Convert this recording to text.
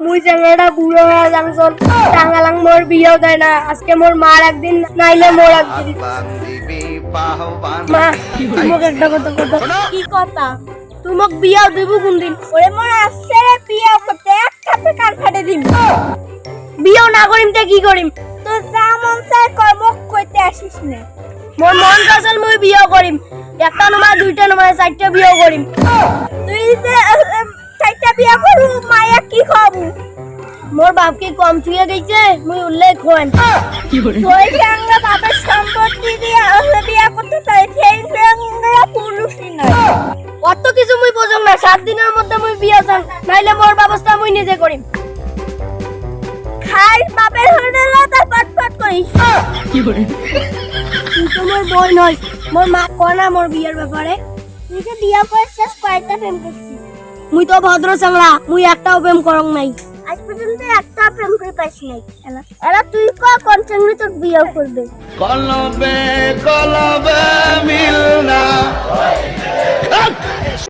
মুই চ্যাংড়াটা বুড়ো হয়ে যাংছন টাঙ্গালাং মোর বিয়েও দেয় না। আজকে মোর মার একদিন নাইলে মোর একদিন। মা মোক একটা কথা কথা কি কথা? তুই বিয়াও দিব কোনদিন? ওরে মোর আসছে রে বিয়া করতে এক কাপে কান ফাটে দিম? বিয়াও না করিম তে কি করিম? তো যা মন চায় কর মোক কইতে আসিস না। মোর মন চাইছিল মই বিয়া করিম। একটা নমায় দুইটা নমায় চারটা বিয়া করিম। তুই বিয়া করু মায়া কি খাবু? মোর বাপকে কম থুয়ে গেছে মুই উল্লেখ হন ওই সঙ্গে বাবার সম্পত্তি দিয়ে ওকে বিয়া করতে চাই সেই সঙ্গে পুরুষই নয় অত কিছু মুই বোঝং না সাত দিনের মধ্যে মুই বিয়া চান নাইলে মোর ব্যবস্থা মুই নিজে করিম। খাই বাপের হোটেল তার পাটপাট করিস। তুই তো মোর বই নয় মোর মা কয় না মোর বিয়ের ব্যাপারে? তুই যে বিয়া করছিস কয়টা প্রেম করছিস। মুই তো ভদ্র চাংলা মুই একটাও প্রেম করং নাই। আজ পর্যন্ত একটা প্রেম করে পাইস নাই এলা। এলা তুই ক কোন চাংলি তোর বিয়ে করবে? কলবে কলবে।